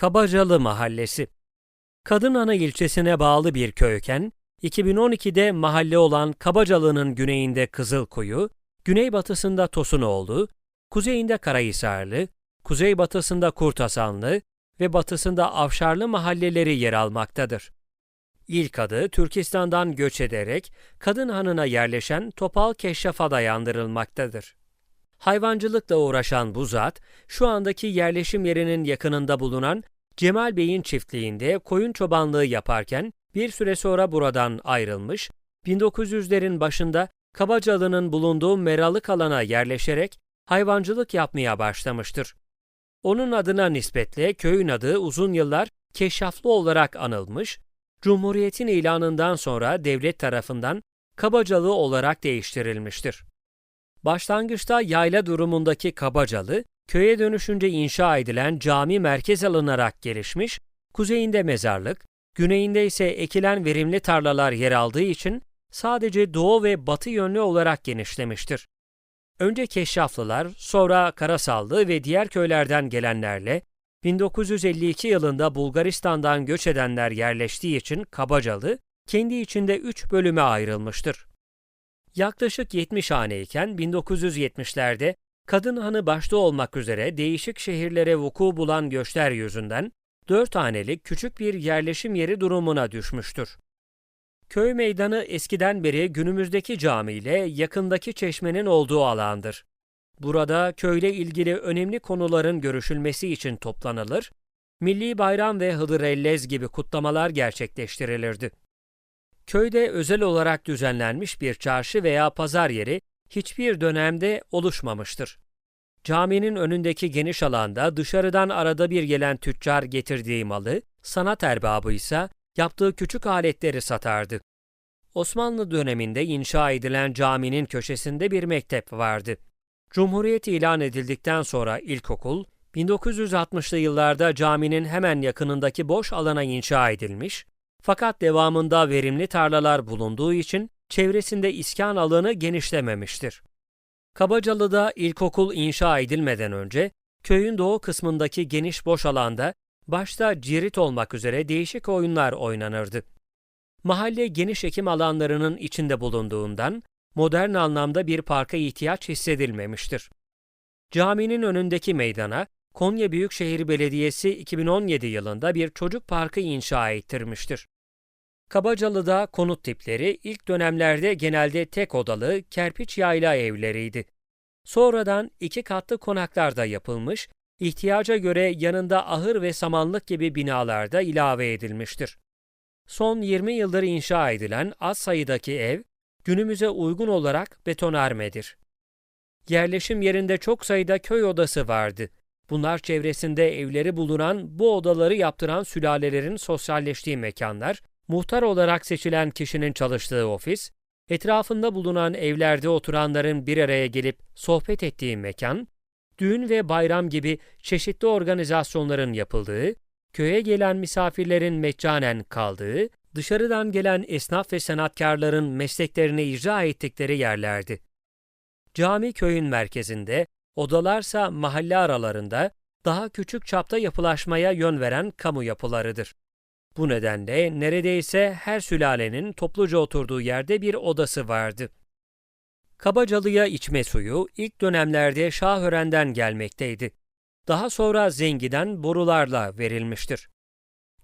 Kabacalı Mahallesi Kadınana ilçesine bağlı bir köyken, 2012'de mahalle olan Kabacalı'nın güneyinde Kızılkuyu, güneybatısında Tosunoğlu, kuzeyinde Karahisarlı, kuzeybatısında Kurtasanlı ve batısında Avşarlı mahalleleri yer almaktadır. İlk adı Türkistan'dan göç ederek Kadınhanı'na yerleşen Topal Keşraf'a dayandırılmaktadır. Hayvancılıkla uğraşan bu zat, şu andaki yerleşim yerinin yakınında bulunan Cemal Bey'in çiftliğinde koyun çobanlığı yaparken bir süre sonra buradan ayrılmış, 1900'lerin başında Kabacalı'nın bulunduğu meralık alana yerleşerek hayvancılık yapmaya başlamıştır. Onun adına nispetle köyün adı uzun yıllar Keşaflı olarak anılmış, Cumhuriyet'in ilanından sonra devlet tarafından Kabacalı olarak değiştirilmiştir. Başlangıçta yayla durumundaki Kabacalı, köye dönüşünce inşa edilen cami merkez alınarak gelişmiş, kuzeyinde mezarlık, güneyinde ise ekilen verimli tarlalar yer aldığı için sadece doğu ve batı yönlü olarak genişlemiştir. Önce Keşraflılar, sonra Karasallı ve diğer köylerden gelenlerle 1952 yılında Bulgaristan'dan göç edenler yerleştiği için Kabacalı, kendi içinde üç bölüme ayrılmıştır. Yaklaşık 70 haneyken 1970'lerde Kadınhanı başta olmak üzere değişik şehirlere vuku bulan göçler yüzünden dört hanelik küçük bir yerleşim yeri durumuna düşmüştür. Köy meydanı eskiden beri günümüzdeki cami ile yakındaki çeşmenin olduğu alandır. Burada köyle ilgili önemli konuların görüşülmesi için toplanılır, milli bayram ve Hıdrellez gibi kutlamalar gerçekleştirilirdi. Köyde özel olarak düzenlenmiş bir çarşı veya pazar yeri hiçbir dönemde oluşmamıştır. Caminin önündeki geniş alanda dışarıdan arada bir gelen tüccar getirdiği malı, sanat erbabı ise yaptığı küçük aletleri satardı. Osmanlı döneminde inşa edilen caminin köşesinde bir mektep vardı. Cumhuriyet ilan edildikten sonra ilkokul, 1960'lı yıllarda caminin hemen yakınındaki boş alana inşa edilmiş, fakat devamında verimli tarlalar bulunduğu için çevresinde iskan alanı genişlememiştir. Kabacalı'da ilkokul inşa edilmeden önce köyün doğu kısmındaki geniş boş alanda başta cirit olmak üzere değişik oyunlar oynanırdı. Mahalle geniş ekim alanlarının içinde bulunduğundan modern anlamda bir parka ihtiyaç hissedilmemiştir. Caminin önündeki meydana Konya Büyükşehir Belediyesi 2017 yılında bir çocuk parkı inşa ettirmiştir. Kabacalı'da konut tipleri ilk dönemlerde genelde tek odalı kerpiç yayla evleriydi. Sonradan iki katlı konaklarda yapılmış, ihtiyaca göre yanında ahır ve samanlık gibi binalarda ilave edilmiştir. Son 20 yıldır inşa edilen az sayıdaki ev, günümüze uygun olarak betonarmedir. Yerleşim yerinde çok sayıda köy odası vardı. Bunlar çevresinde evleri bulunan bu odaları yaptıran sülalelerin sosyalleştiği mekanlar, muhtar olarak seçilen kişinin çalıştığı ofis, etrafında bulunan evlerde oturanların bir araya gelip sohbet ettiği mekan, düğün ve bayram gibi çeşitli organizasyonların yapıldığı, köye gelen misafirlerin meccanen kaldığı, dışarıdan gelen esnaf ve sanatkarların mesleklerini icra ettikleri yerlerdi. Cami köyün merkezinde, odalarsa mahalle aralarında daha küçük çapta yapılaşmaya yön veren kamu yapılarıdır. Bu nedenle neredeyse her sülalenin topluca oturduğu yerde bir odası vardı. Kabacalı'ya içme suyu ilk dönemlerde Şahören'den gelmekteydi. Daha sonra Zengi'den borularla verilmiştir.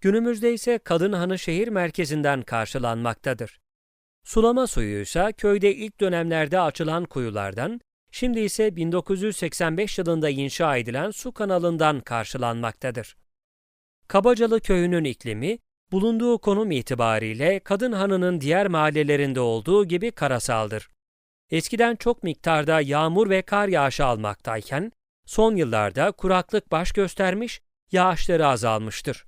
Günümüzde ise Kadınhanı şehir merkezinden karşılanmaktadır. Sulama suyu ise köyde ilk dönemlerde açılan kuyulardan, şimdi ise 1985 yılında inşa edilen su kanalından karşılanmaktadır. Kabacalı köyünün iklimi, bulunduğu konum itibariyle Kadınhanı'nın diğer mahallelerinde olduğu gibi karasaldır. Eskiden çok miktarda yağmur ve kar yağışı almaktayken, son yıllarda kuraklık baş göstermiş, yağışları azalmıştır.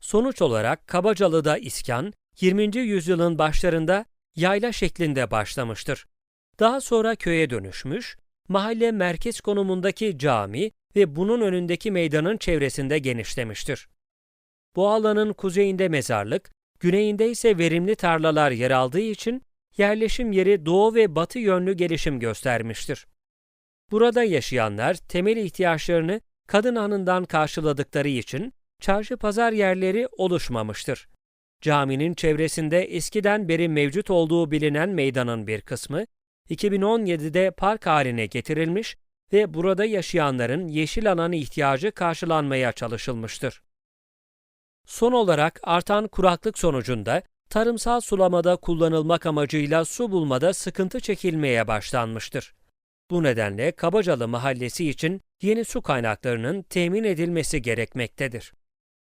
Sonuç olarak Kabacalı'da iskan, 20. yüzyılın başlarında yayla şeklinde başlamıştır. Daha sonra köye dönüşmüş, mahalle merkez konumundaki cami ve bunun önündeki meydanın çevresinde genişlemiştir. Bu alanın kuzeyinde mezarlık, güneyinde ise verimli tarlalar yer aldığı için yerleşim yeri doğu ve batı yönlü gelişim göstermiştir. Burada yaşayanlar temel ihtiyaçlarını kadın anından karşıladıkları için çarşı pazar yerleri oluşmamıştır. Caminin çevresinde eskiden beri mevcut olduğu bilinen meydanın bir kısmı 2017'de park haline getirilmiş ve burada yaşayanların yeşil alan ihtiyacı karşılanmaya çalışılmıştır. Son olarak artan kuraklık sonucunda tarımsal sulamada kullanılmak amacıyla su bulmada sıkıntı çekilmeye başlanmıştır. Bu nedenle Kabacalı Mahallesi için yeni su kaynaklarının temin edilmesi gerekmektedir.